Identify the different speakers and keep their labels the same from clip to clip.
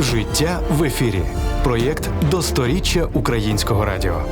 Speaker 1: Життя в ефірі. Проєкт до сторіччя українського радіо.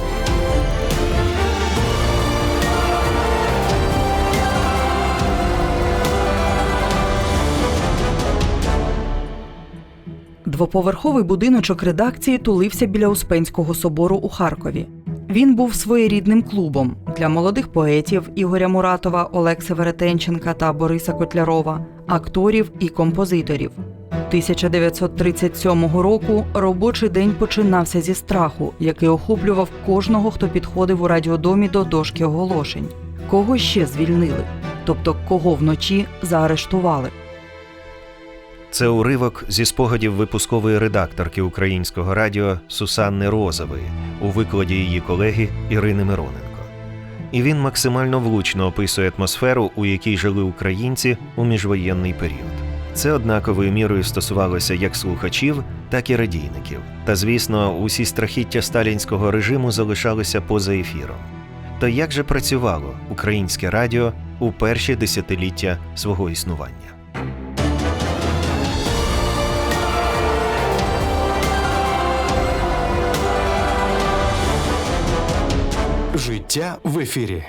Speaker 2: Двоповерховий будиночок редакції тулився біля Успенського собору у Харкові. Він був своєрідним клубом для молодих поетів Ігоря Муратова, Олекси Веретенченка та Бориса Котлярова, акторів і композиторів. 1937 року робочий день починався зі страху, який охоплював кожного, хто підходив у радіодомі до дошки оголошень. Кого ще звільнили, тобто кого вночі заарештували.
Speaker 3: Це уривок зі спогадів випускової редакторки українського радіо Сусанни Розової у викладі її колеги Ірини Мироненко. І він максимально влучно описує атмосферу, у якій жили українці у міжвоєнний період. Це однаковою мірою стосувалося як слухачів, так і радійників. Та, звісно, усі страхіття сталінського режиму залишалися поза ефіром. То як же працювало українське радіо у перші десятиліття свого існування?
Speaker 1: Життя в ефірі.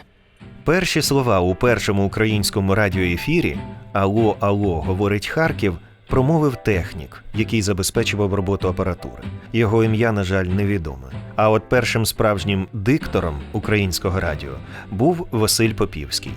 Speaker 3: Перші слова у першому українському радіоефірі Алло, алло, говорить Харків, промовив технік, який забезпечував роботу апаратури. Його ім'я, на жаль, невідоме. А от першим справжнім диктором українського радіо був Василь Попівський.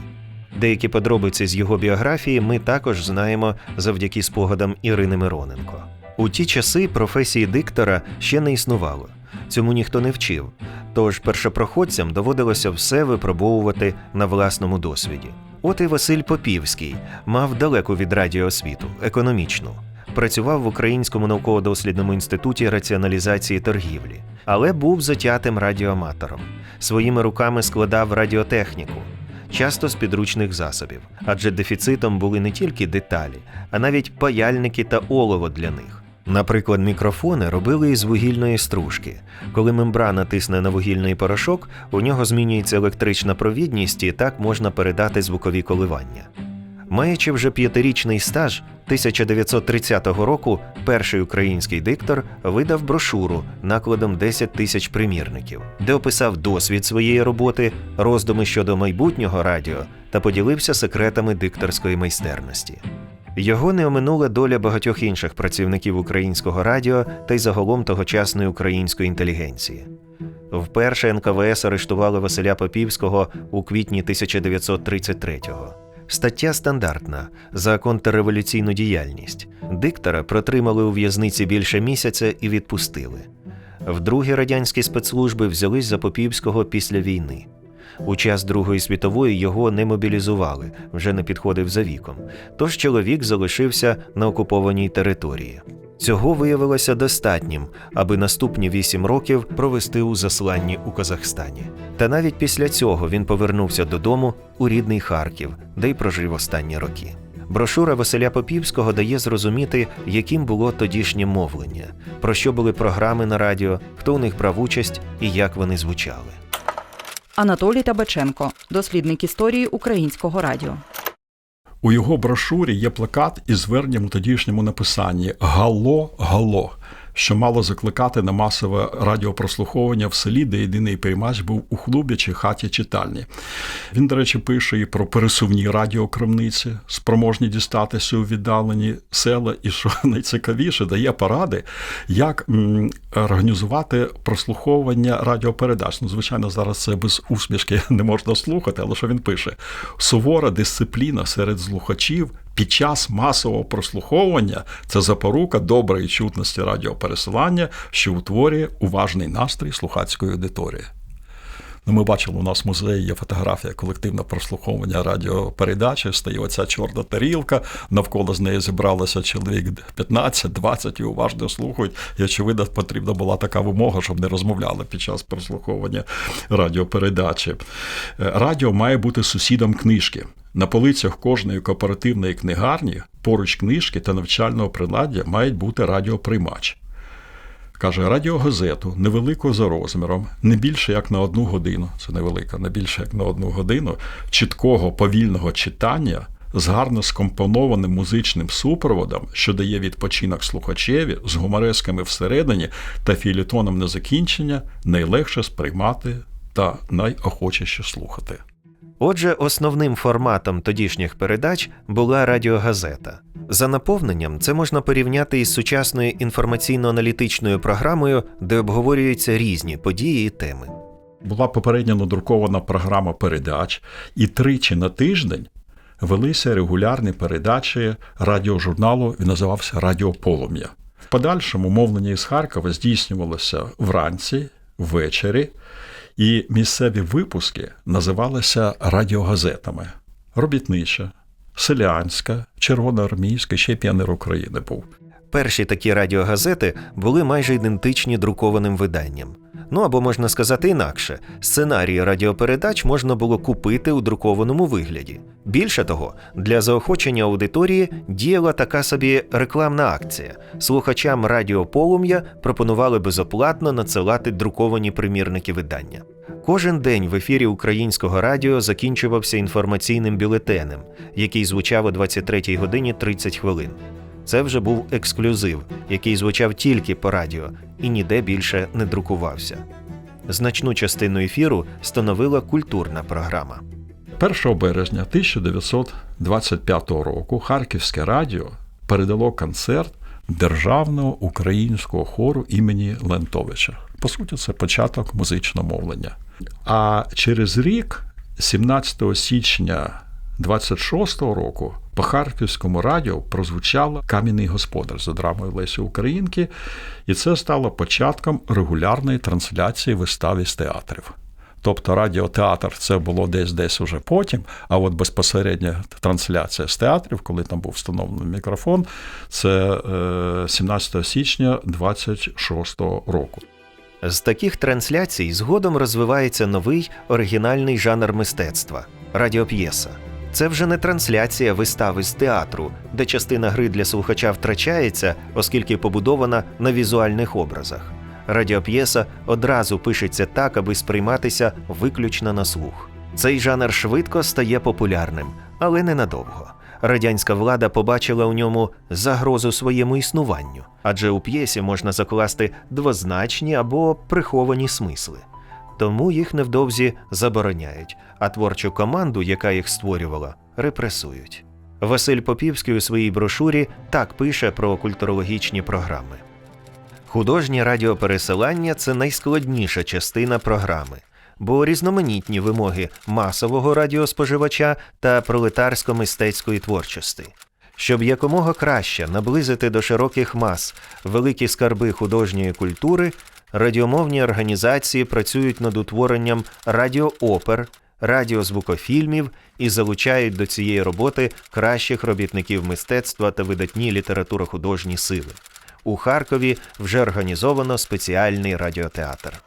Speaker 3: Деякі подробиці з його біографії ми також знаємо завдяки спогадам Ірини Мироненко. У ті часи професії диктора ще не існувало. Цьому ніхто не вчив, тож першопроходцям доводилося все випробовувати на власному досвіді. От і Василь Попівський мав далеку від радіоосвіту, економічну. Працював в Українському науково-дослідному інституті раціоналізації торгівлі, але був затятим радіоаматором. Своїми руками складав радіотехніку, часто з підручних засобів, адже дефіцитом були не тільки деталі, а навіть паяльники та олово для них. Наприклад, мікрофони робили із вугільної стружки. Коли мембрана тисне на вугільний порошок, у нього змінюється електрична провідність і так можна передати звукові коливання. Маючи вже п'ятирічний стаж, 1930 року перший український диктор видав брошуру накладом 10 тисяч примірників, де описав досвід своєї роботи, роздуми щодо майбутнього радіо та поділився секретами дикторської майстерності. Його не оминула доля багатьох інших працівників українського радіо та й загалом тогочасної української інтелігенції. Вперше НКВС арештували Василя Попівського у квітні 1933-го. Стаття стандартна за контрреволюційну діяльність. Диктора протримали у в'язниці більше місяця і відпустили. Вдруге радянські спецслужби взялись за Попівського після війни. У час Другої світової його не мобілізували, вже не підходив за віком. Тож чоловік залишився на окупованій території. Цього виявилося достатнім, аби наступні вісім років провести у засланні у Казахстані. Та навіть після цього він повернувся додому у рідний Харків, де й прожив останні роки. Брошура Василя Попівського дає зрозуміти, яким було тодішнє мовлення, про що були програми на радіо, хто у них брав участь і як вони звучали.
Speaker 2: Анатолій Табаченко, дослідник історії українського радіо.
Speaker 4: У його брошурі є плакат із зверненням у тодішньому написанні Гало, гало, що мало закликати на масове радіопрослуховування в селі, де єдиний приймач був у клубі чи хаті читальні. Він, до речі, пише і про пересувні радіокрамниці, спроможні дістатися у віддалені села, і що найцікавіше, дає поради, як організувати прослуховування радіопередач. Ну, звичайно, зараз це без усмішки не можна слухати, але що він пише? Сувора дисципліна серед слухачів під час масового прослуховування це запорука доброї чутності радіопересилання, що утворює уважний настрій слухацької аудиторії. Ну, ми бачили, у нас в музеї є фотографія колективне прослуховування радіопередачі. Стає оця чорна тарілка, навколо з неї зібралося чоловік 15-20 і уважно слухають. І очевидно, потрібна була така вимога, щоб не розмовляли під час прослуховування радіопередачі. Е, Радіо має бути сусідом книжки. На полицях кожної кооперативної книгарні поруч книжки та навчального приладдя мають бути радіоприймач. Каже, радіогазету невелику за розміром, не більше як на одну годину. Це невелика, не більше як на одну годину чіткого повільного читання з гарно скомпонованим музичним супроводом, що дає відпочинок слухачеві з гуморесками всередині та філітоном на закінчення, найлегше сприймати та найохочіше слухати.
Speaker 3: Отже, основним форматом тодішніх передач була радіогазета. За наповненням це можна порівняти із сучасною інформаційно-аналітичною програмою, де обговорюються різні події і теми.
Speaker 4: Була попередньо надрукована програма передач, і тричі на тиждень велися регулярні передачі радіожурналу, він називався Радіо Полум'я. В подальшому мовлення із Харкова здійснювалося вранці, ввечері, і місцеві випуски називалися радіогазетами: Робітнича, Селянська, Червоноармійська, ще піонер України був.
Speaker 3: Перші такі радіогазети були майже ідентичні друкованим виданням. Ну або можна сказати інакше, сценарії радіопередач можна було купити у друкованому вигляді. Більше того, для заохочення аудиторії діяла така собі рекламна акція. Слухачам Радіо Полум'я пропонували безоплатно надсилати друковані примірники видання. Кожен день в ефірі українського радіо закінчувався інформаційним бюлетенем, який звучав о 23 годині 30 хвилин. Це вже був ексклюзив, який звучав тільки по радіо і ніде більше не друкувався. Значну частину ефіру становила культурна програма.
Speaker 4: 1 березня 1925 року Харківське радіо передало концерт Державного українського хору імені Лентовича. По суті, це початок музичного мовлення. А через рік, 17 січня 26-го року, по Харківському радіо прозвучало Кам'яний господар за драмою Лесі Українки, і це стало початком регулярної трансляції вистав із театрів. Тобто радіотеатр це було десь десь уже потім, а от безпосередня трансляція з театрів, коли там був встановлений мікрофон, це е, 17 січня 26 року.
Speaker 3: З таких трансляцій згодом розвивається новий оригінальний жанр мистецтва радіоп'єса. Це вже не трансляція вистави з театру, де частина гри для слухача втрачається, оскільки побудована на візуальних образах. Радіоп'єса одразу пишеться так, аби сприйматися виключно на слух. Цей жанр швидко стає популярним, але ненадовго. Радянська влада побачила у ньому загрозу своєму існуванню, адже у п'єсі можна закласти двозначні або приховані смисли. Тому їх невдовзі забороняють, а творчу команду, яка їх створювала, репресують. Василь Попівський у своїй брошурі так пише про культурологічні програми. Художнє радіопересилання це найскладніша частина програми, бо різноманітні вимоги масового радіоспоживача та пролетарсько-мистецької творчості. Щоб якомога краще наблизити до широких мас великі скарби художньої культури, радіомовні організації працюють над утворенням радіоопер, радіозвукофільмів і залучають до цієї роботи кращих робітників мистецтва та видатні літературохудожні сили. У Харкові вже організовано спеціальний радіотеатр.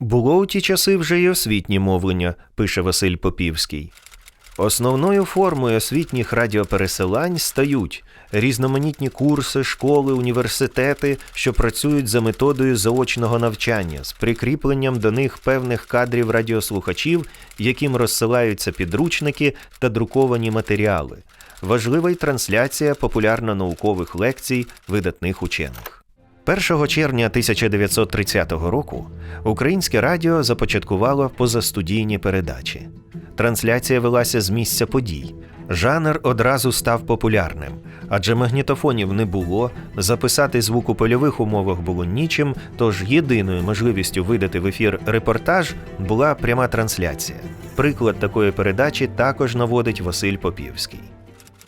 Speaker 3: Було у ті часи вже й освітнє мовлення, пише Василь Попівський. Основною формою освітніх радіопересилань стають різноманітні курси, школи, університети, що працюють за методою заочного навчання з прикріпленням до них певних кадрів радіослухачів, яким розсилаються підручники та друковані матеріали. Важлива й трансляція популярно-наукових лекцій видатних учених. 1 червня 1930 року українське радіо започаткувало позастудійні передачі. Трансляція велася з місця подій. Жанр одразу став популярним, адже магнітофонів не було, записати звук у польових умовах було нічим, тож єдиною можливістю видати в ефір репортаж була пряма трансляція. Приклад такої передачі також наводить Василь Попівський.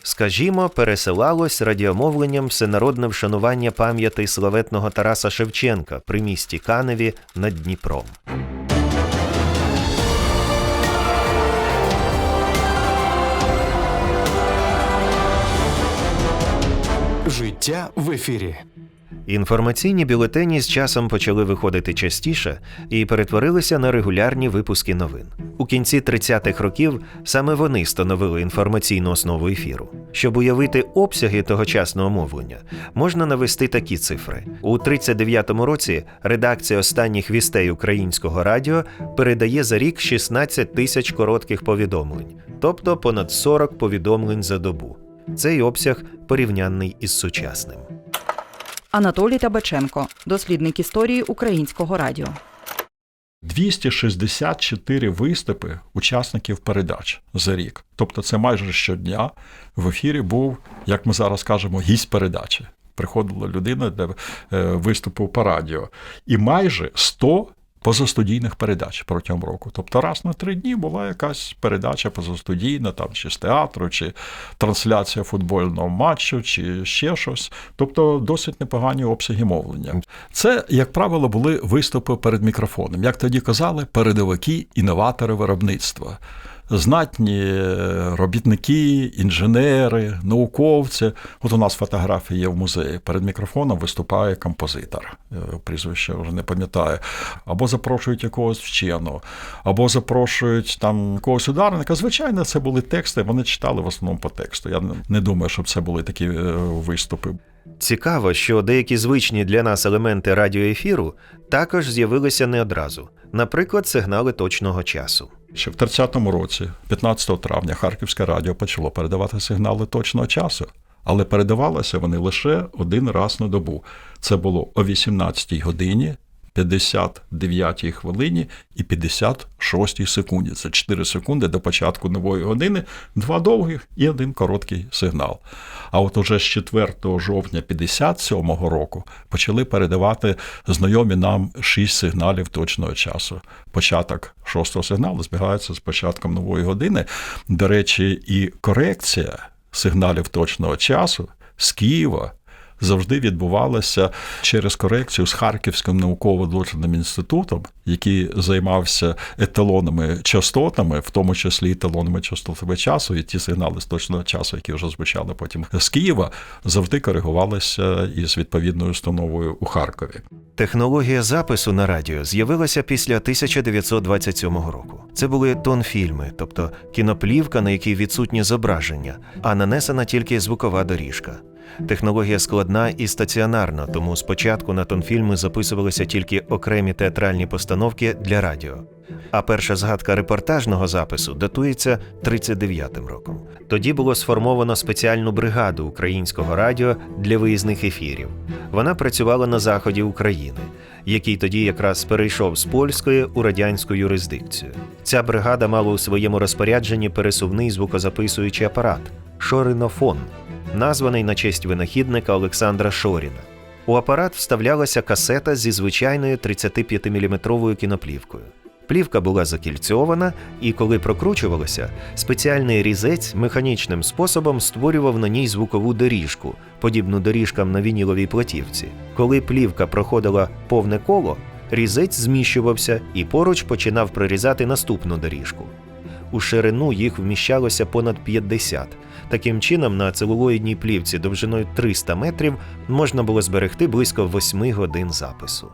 Speaker 3: Скажімо, пересилалось радіомовленням всенародне вшанування пам'яті славетного Тараса Шевченка при місті Каневі над Дніпром.
Speaker 1: Життя в ефірі.
Speaker 3: Інформаційні бюлетені з часом почали виходити частіше і перетворилися на регулярні випуски новин. У кінці 30-х років саме вони становили інформаційну основу ефіру. Щоб уявити обсяги тогочасного мовлення, можна навести такі цифри: у 39-му році редакція останніх вістей українського радіо передає за рік 16 тисяч коротких повідомлень, тобто понад 40 повідомлень за добу. Цей обсяг порівнянний із сучасним.
Speaker 2: Анатолій Табаченко, дослідник історії українського радіо.
Speaker 4: 264 виступи учасників передач за рік. Тобто, це майже щодня в ефірі був, як ми зараз кажемо, гість передачі. Приходила людина для е, виступу по радіо, і майже 100 позастудійних передач протягом року. Тобто раз на три дні була якась передача позастудійна, там чи з театру, чи трансляція футбольного матчу, чи ще щось. Тобто досить непогані обсяги мовлення. Це, як правило, були виступи перед мікрофоном. Як тоді казали, передовики, інноватори виробництва. Знатні е, робітники, інженери, науковці. От у нас фотографії є в музеї. Перед мікрофоном виступає композитор. Е, Прізвище вже не пам'ятаю. Або запрошують якогось вченого, або запрошують там якогось ударника. Звичайно, це були тексти. Вони читали в основному по тексту. Я не- не думаю, щоб це були такі е, виступи.
Speaker 3: Цікаво, що деякі звичні для нас елементи радіоефіру також з'явилися не одразу, наприклад, сигнали точного часу.
Speaker 4: Ще в 30-му році, 15 травня, Харківське радіо почало передавати сигнали точного часу, але передавалися вони лише один раз на добу. Це було о 18-й годині, 59 хвилині і 56 секунді. Це 4 секунди до початку нової години, два довгих і один короткий сигнал. А от уже з 4 жовтня 57-го року почали передавати знайомі нам 6 сигналів точного часу. Початок шостого сигналу збігається з початком нової години. До речі, і корекція сигналів точного часу з Києва завжди відбувалася через корекцію з Харківським науково-дослідним інститутом, який займався еталонними частотами, в тому числі еталонами частотами часу, і ті сигнали з точного часу, які вже звучали потім з Києва, завжди коригувалися із відповідною установою у Харкові.
Speaker 3: Технологія запису на радіо з'явилася після 1927 року. Це були тонфільми, тобто кіноплівка, на якій відсутнє зображення, а нанесена тільки звукова доріжка. Технологія складна і стаціонарна, тому спочатку на тонфільми записувалися тільки окремі театральні постановки для радіо. А перша згадка репортажного запису датується 39-м роком. Тоді було сформовано спеціальну бригаду українського радіо для виїзних ефірів. Вона працювала на заході України, який тоді якраз перейшов з польської у радянську юрисдикцію. Ця бригада мала у своєму розпорядженні пересувний звукозаписуючий апарат шоринофон, названий на честь винахідника Олександра Шоріна. У апарат вставлялася касета зі звичайною 35-мм кіноплівкою. Плівка була закільцьована, і коли прокручувалася, спеціальний різець механічним способом створював на ній звукову доріжку, подібну доріжкам на вініловій платівці. Коли плівка проходила повне коло, різець зміщувався і поруч починав прорізати наступну доріжку. У ширину їх вміщалося понад 50. Таким чином, на целулоїдній плівці довжиною 300 метрів можна було зберегти близько 8 годин запису.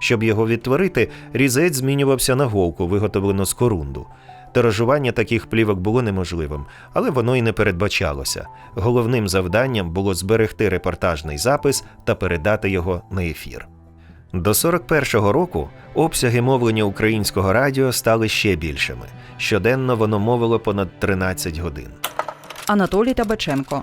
Speaker 3: Щоб його відтворити, різець змінювався на голку, виготовлену з корунду. Тиражування таких плівок було неможливим, але воно й не передбачалося. Головним завданням було зберегти репортажний запис та передати його на ефір. До 41-го року обсяги мовлення українського радіо стали ще більшими. Щоденно воно мовило понад 13 годин.
Speaker 2: Анатолій Табаченко,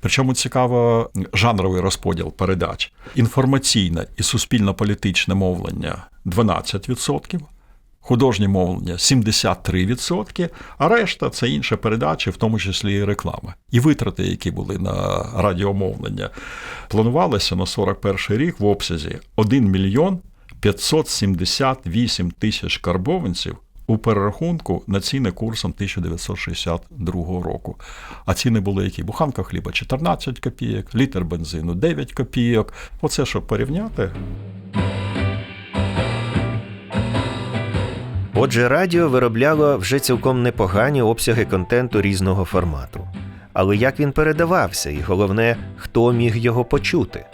Speaker 4: Причому цікаво жанровий розподіл передач. Інформаційне і суспільно-політичне мовлення 12%, художнє мовлення 73%, а решта це інші передачі, в тому числі і реклама. І витрати, які були на радіомовлення, планувалися на 41 рік в обсязі 1 мільйон 578 тисяч карбованців у перерахунку на ціни курсом 1962 року. А ціни були які? Буханка хліба 14 копійок, літр бензину 9 копійок. Оце щоб порівняти.
Speaker 3: Отже, радіо виробляло вже цілком непогані обсяги контенту різного формату. Але як він передавався, і головне, хто міг його почути?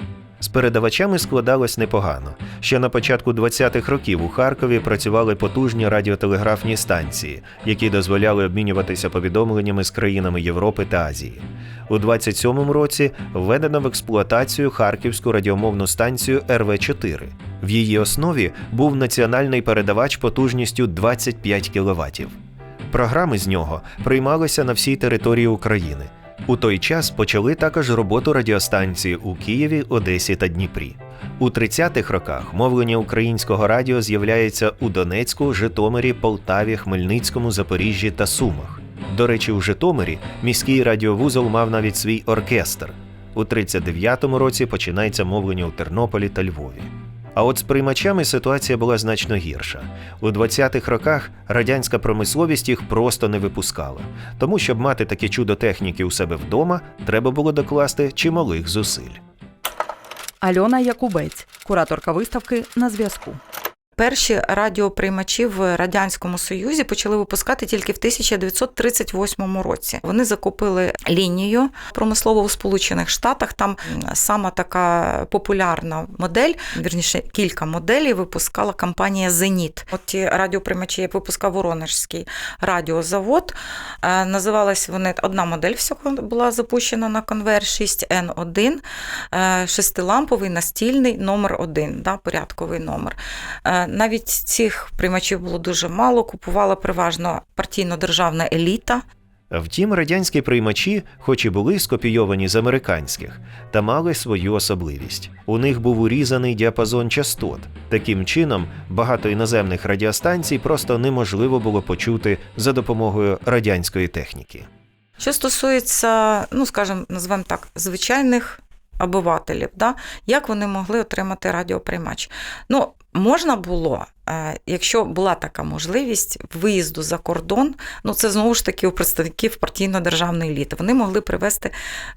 Speaker 3: З передавачами складалось непогано. Ще на початку 20-х років у Харкові працювали потужні радіотелеграфні станції, які дозволяли обмінюватися повідомленнями з країнами Європи та Азії. У 27-му році введено в експлуатацію харківську радіомовну станцію РВ-4. В її основі був національний передавач потужністю 25 кВт. Програми з нього приймалися на всій території України. У той час почали також роботу радіостанції у Києві, Одесі та Дніпрі. У 30-х роках мовлення українського радіо з'являється у Донецьку, Житомирі, Полтаві, Хмельницькому, Запоріжжі та Сумах. До речі, у Житомирі міський радіовузол мав навіть свій оркестр. У 39-му році починається мовлення у Тернополі та Львові. А от з приймачами ситуація була значно гірша. У 20-х роках радянська промисловість їх просто не випускала. Тому, щоб мати таке чудо техніки у себе вдома, треба було докласти чималих зусиль.
Speaker 2: Альона Якубець, кураторка виставки на зв'язку.
Speaker 5: Перші радіоприймачі в радянському союзі почали випускати тільки в 1938 році. Вони закупили лінію промислово у Сполучених Штатах. Там сама така популярна модель, вірніше кілька моделей випускала компанія Зеніт. От ті радіоприймачі, як випускав Воронежський радіозавод. е, Називалась вони одна модель всього була запущена на конвейер 6N1, е, шестиламповий настільний номер 1, да, порядковий номер. Навіть цих приймачів було дуже мало, купувала переважно партійно-державна еліта.
Speaker 3: Втім, радянські приймачі, хоч і були скопійовані з американських, та мали свою особливість. У них був урізаний діапазон частот. Таким чином, багато іноземних радіостанцій просто неможливо було почути за допомогою радянської техніки.
Speaker 5: Що стосується, ну скажімо, назвемо так, звичайних обивателів, да, як вони могли отримати радіоприймач? Ну, можна було, е, якщо була така можливість виїзду за кордон, ну це знову ж таки у представників партійно-державної еліти, вони могли привезти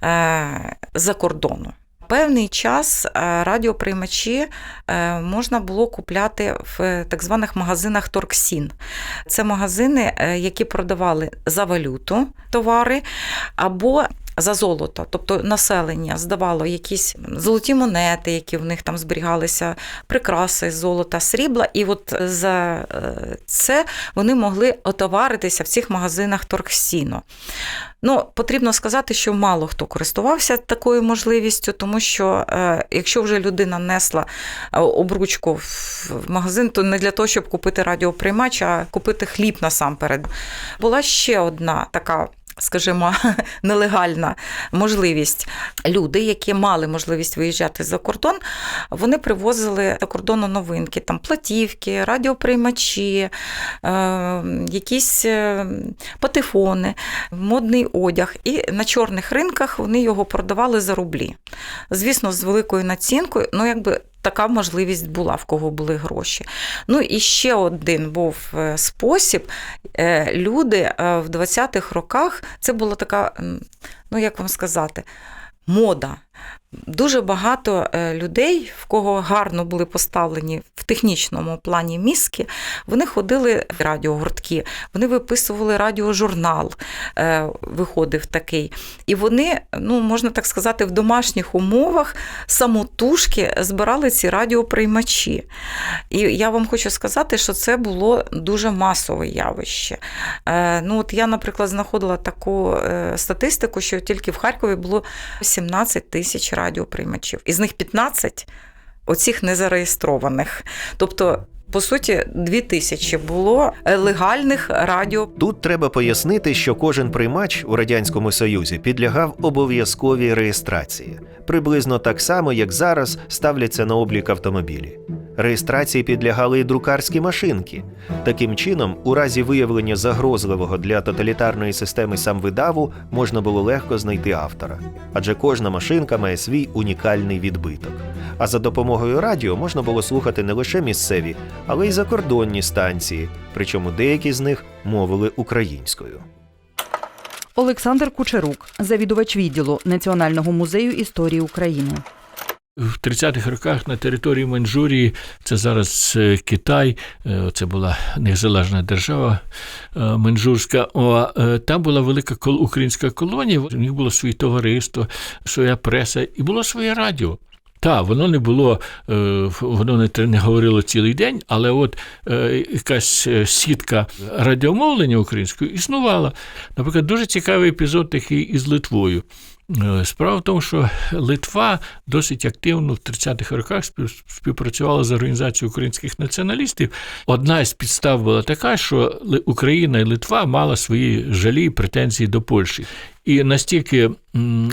Speaker 5: е, за кордону. Певний час е, радіоприймачі можна було купляти в так званих магазинах Торксін. Це магазини, які продавали за валюту товари або за золото, тобто населення здавало якісь золоті монети, які в них там зберігалися, прикраси золота, срібла, і от за е, це вони могли отоваритися в цих магазинах Торксіно. Ну, потрібно сказати, що мало хто користувався такою можливістю, тому що е, якщо вже людина несла е, обручку в магазин, то не для того, щоб купити радіоприймач, а купити хліб насамперед. Була ще одна така. Скажімо, нелегальна можливість. Люди, які мали можливість виїжджати за кордон, вони привозили за кордону новинки, там платівки, радіоприймачі, е, якісь е, патефони, модний одяг. І на чорних ринках вони його продавали за рублі. Звісно, з великою націнкою, ну якби. Така можливість була, в кого були гроші. Ну і ще один був е, спосіб. Е, Люди е, в 20-х роках це була така, ну як вам сказати, мода. Дуже багато е, людей, в кого гарно були поставлені в технічному плані мізки, вони ходили в радіогуртки, вони виписували радіожурнал, е, виходив такий. І вони, ну можна так сказати, в домашніх умовах самотужки збирали ці радіоприймачі. І я вам хочу сказати, що це було дуже масове явище. Е, Ну, от я, наприклад, знаходила таку статистику, що тільки в Харкові було 17 тисяч радіоприймачів. Із них 15 оцих незареєстрованих. Тобто, по суті, 2 тисячі було легальних радіо.
Speaker 3: Тут треба пояснити, що кожен приймач у радянському союзі підлягав обов'язковій реєстрації, приблизно так само, як зараз ставляться на облік автомобілі. Реєстрації підлягали і друкарські машинки. Таким чином, у разі виявлення загрозливого для тоталітарної системи самвидаву можна було легко знайти автора, адже кожна машинка має свій унікальний відбиток. А за допомогою радіо можна було слухати не лише місцеві, але й закордонні станції, причому деякі з них мовили українською.
Speaker 2: Олександр Кучерук, завідувач відділу Національного музею історії України.
Speaker 6: В 30-х роках на території Маньчжурії, це зараз е, Китай, е, це була незалежна держава е, Маньчжурська. Там була велика українська колонія, у них було своє товариство, своя преса і було своє радіо. Так, воно не було, воно не, говорило цілий день, але от якась сітка радіомовлення українською існувала. Наприклад, дуже цікавий епізод такий із Литвою. Е, Справа в тому, що Литва досить активно в 30-х роках спів- співпрацювала з організацією українських націоналістів. Одна із підстав була така, що Україна і Литва мала свої жалі і претензії до Польщі. І настільки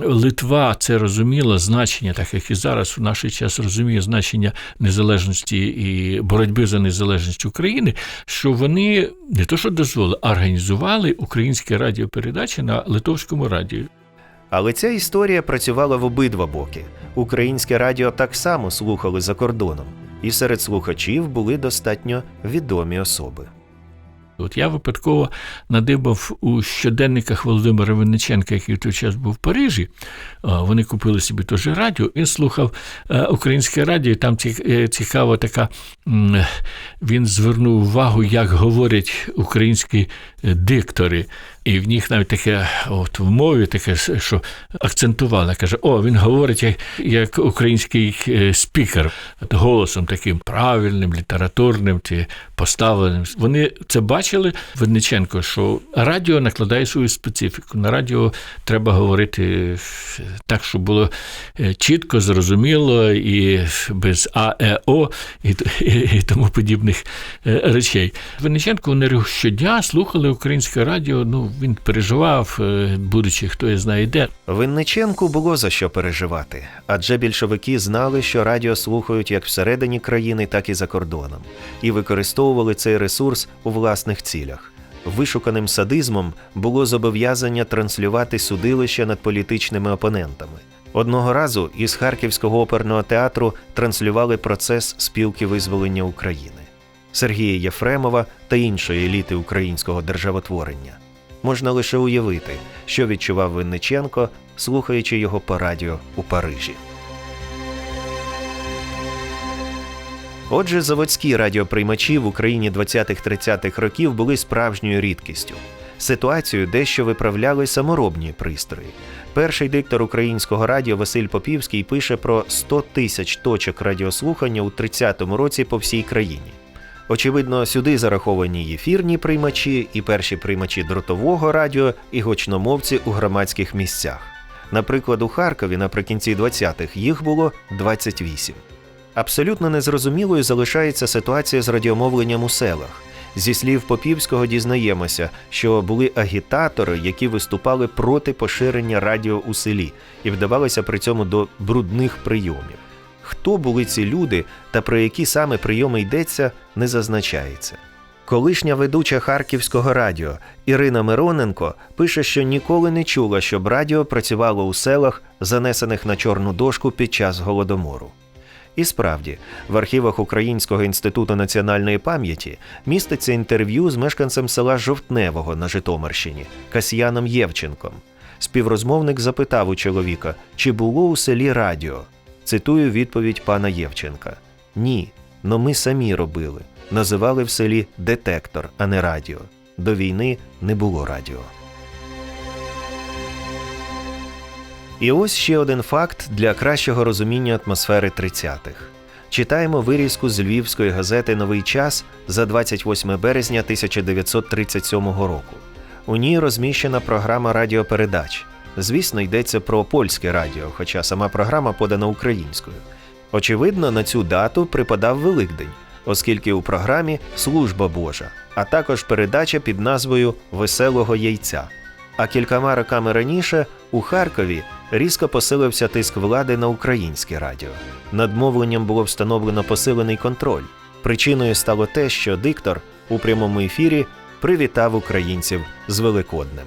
Speaker 6: Литва це розуміла значення, так як і зараз в наш час розуміє значення незалежності і боротьби за незалежність України, що вони не то що дозволили, а організували українські радіопередачі на литовському радіо.
Speaker 3: Але ця історія працювала в обидва боки. Українське радіо так само слухали за кордоном, і серед слухачів були достатньо відомі особи.
Speaker 6: От я випадково надибав у щоденниках Володимира Винниченка, який в той час був в Парижі. Вони купили собі теж радіо. Він слухав е, українське радіо. Там е, цікава така. Він звернув увагу, як говорять українські е, диктори. І в них навіть таке, от в мові таке, що акцентували. Каже: о, він говорить як, як український е, спікер, голосом таким правильним, літературним чи поставленим. Вони це бачили Винниченко, що радіо накладає свою специфіку. На радіо треба говорити е, так, щоб було е, чітко, зрозуміло і без АЕО і, і, і тому подібних речей. Винниченко вони щодня слухали українське радіо. Ну він переживав, е, будучи хто знає де.
Speaker 3: Винниченку було за що переживати, адже більшовики знали, що радіо слухають як всередині країни, так і за кордоном, і використовували цей ресурс у власних цілях. Вишуканим садизмом було зобов'язання транслювати судилище над політичними опонентами. Одного разу із Харківського оперного театру транслювали процес спілки визволення України Сергія Єфремова та іншої еліти українського державотворення. Можна лише уявити, що відчував Винниченко, слухаючи його по радіо у Парижі. Отже, заводські радіоприймачі в Україні 20-30-х років були справжньою рідкістю. Ситуацію дещо виправляли саморобні пристрої. Перший диктор українського радіо Василь Попівський пише про 100 тисяч точок радіослухання у 30-му році по всій країні. Очевидно, сюди зараховані ефірні приймачі, і перші приймачі дротового радіо, і гучномовці у громадських місцях. Наприклад, у Харкові наприкінці 20-х їх було 28. Абсолютно незрозумілою залишається ситуація з радіомовленням у селах. Зі слів Попівського дізнаємося, що були агітатори, які виступали проти поширення радіо у селі і вдавалися при цьому до брудних прийомів. Хто були ці люди та про які саме прийоми йдеться, не зазначається. Колишня ведуча Харківського радіо Ірина Мироненко пише, що ніколи не чула, щоб радіо працювало у селах, занесених на чорну дошку під час голодомору. І справді, в архівах Українського інституту національної пам'яті міститься інтерв'ю з мешканцем села Жовтневого на Житомирщині Касьяном Євченком. Співрозмовник запитав у чоловіка, чи було у селі радіо. Цитую відповідь пана Євченка: Ні, но ми самі робили. Називали в селі детектор, а не радіо. До війни не було радіо. І ось ще один факт для кращого розуміння атмосфери 30-х. Читаємо вирізку з львівської газети Новий час за 28 березня 1937 року. У ній розміщена програма радіопередач. Звісно, йдеться про польське радіо, хоча сама програма подана українською. Очевидно, на цю дату припадав Великдень, оскільки у програмі Служба Божа, а також передача під назвою Веселого яйця. А кількома роками раніше у Харкові різко посилився тиск влади на українське радіо. Над мовленням було встановлено посилений контроль. Причиною стало те, що диктор у прямому ефірі привітав українців з Великоднем.